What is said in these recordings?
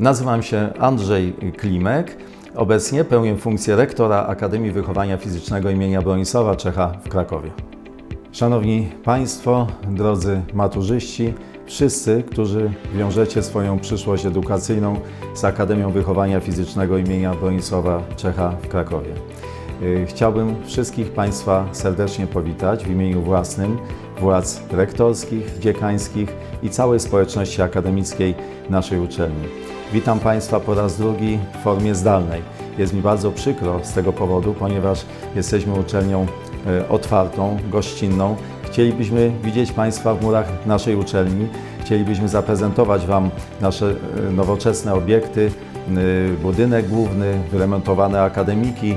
Nazywam się Andrzej Klimek. Obecnie pełnię funkcję rektora Akademii Wychowania Fizycznego imienia Bronisława Czecha w Krakowie. Szanowni Państwo, drodzy maturzyści, wszyscy, którzy wiążecie swoją przyszłość edukacyjną z Akademią Wychowania Fizycznego imienia Bronisława Czecha w Krakowie. Y, Chciałbym wszystkich Państwa serdecznie powitać w imieniu własnym, władz rektorskich, dziekańskich i całej społeczności akademickiej naszej uczelni. Witam Państwa po raz drugi w formie zdalnej. Jest mi bardzo przykro z tego powodu, ponieważ jesteśmy uczelnią e, otwartą, gościnną. Chcielibyśmy widzieć Państwa w murach naszej uczelni. Chcielibyśmy zaprezentować Wam nasze e, nowoczesne obiekty, budynek główny, wyremontowane akademiki,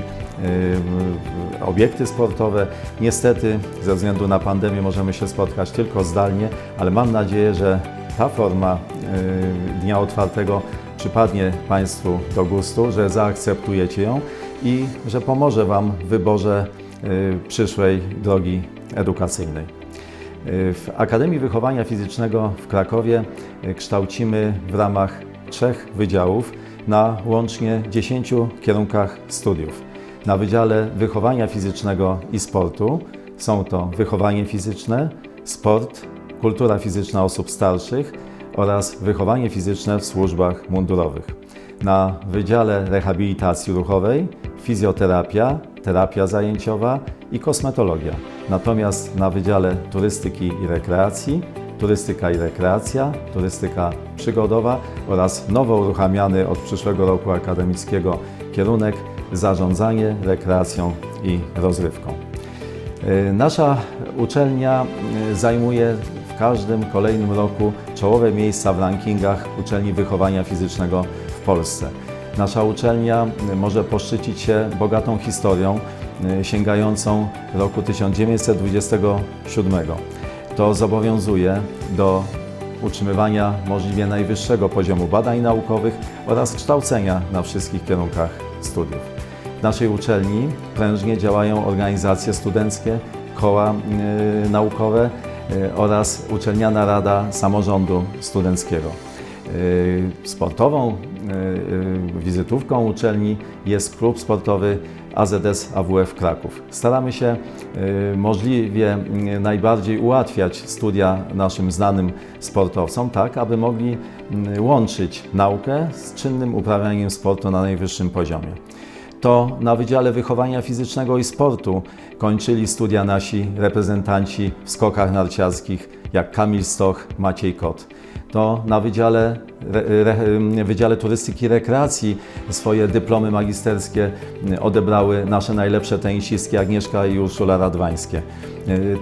obiekty sportowe. Niestety, ze względu na pandemię możemy się spotkać tylko zdalnie, ale mam nadzieję, że ta forma e, dnia otwartego przypadnie Państwu do gustu, że zaakceptujecie ją i że pomoże Wam w wyborze e, przyszłej drogi edukacyjnej. W Akademii Wychowania Fizycznego w Krakowie kształcimy w ramach trzech wydziałów na łącznie 10 kierunkach studiów. Na Wydziale Wychowania Fizycznego i Sportu są to wychowanie fizyczne, sport, kultura fizyczna osób starszych oraz wychowanie fizyczne w służbach mundurowych. Na Wydziale Rehabilitacji Ruchowej fizjoterapia, terapia zajęciowa i kosmetologia. Natomiast na Wydziale Turystyki i Rekreacji turystyka i rekreacja, turystyka przygodowa oraz nowo uruchamiany od przyszłego roku akademickiego kierunek zarządzanie rekreacją i rozrywką. Y, Nasza uczelnia y, zajmuje w każdym kolejnym roku czołowe miejsca w rankingach uczelni wychowania fizycznego w Polsce. Nasza uczelnia y, może poszczycić się bogatą historią sięgającą roku 1927. To zobowiązuje do utrzymywania możliwie najwyższego poziomu badań naukowych oraz kształcenia na wszystkich kierunkach studiów. W naszej uczelni prężnie działają organizacje studenckie, koła y, naukowe y, oraz Uczelniana Rada Samorządu Studenckiego. Y, Sportową wizytówką uczelni jest klub sportowy AZS AWF Kraków. Staramy się możliwie najbardziej ułatwiać studia naszym znanym sportowcom, tak aby mogli łączyć naukę z czynnym uprawianiem sportu na najwyższym poziomie. To na Wydziale Wychowania Fizycznego i Sportu kończyli studia nasi reprezentanci w skokach narciarskich, jak Kamil Stoch, Maciej Kot. To na Wydziale, re, Wydziale Turystyki i Rekreacji swoje dyplomy magisterskie odebrały nasze najlepsze tenisistki Agnieszka i Urszula Radwańskie.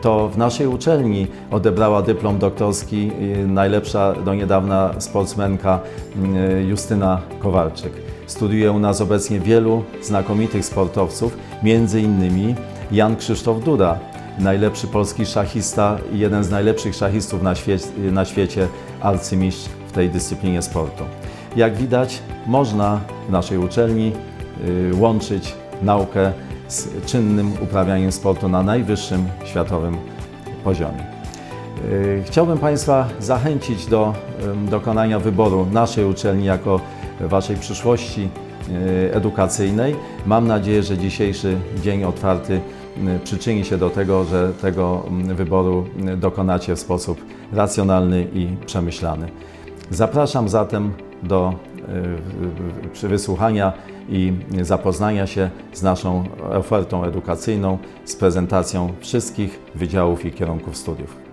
To w naszej uczelni odebrała dyplom doktorski najlepsza do niedawna sportsmenka Justyna Kowalczyk. Studiuje u nas obecnie wielu znakomitych sportowców, między innymi Jan Krzysztof Duda, najlepszy polski szachista i jeden z najlepszych szachistów na, świe na świecie, arcymistrz w tej dyscyplinie sportu. Jak widać, można w naszej uczelni y, łączyć naukę z czynnym uprawianiem sportu na najwyższym światowym poziomie. Y, Chciałbym Państwa zachęcić do dokonania wyboru naszej uczelni jako Waszej przyszłości y, edukacyjnej. Mam nadzieję, że dzisiejszy dzień otwarty przyczyni się do tego, że tego mm, wyboru y, dokonacie w sposób racjonalny i przemyślany. Zapraszam zatem do y, y, wysłuchania i zapoznania się z naszą ofertą edukacyjną, z prezentacją wszystkich wydziałów i kierunków studiów.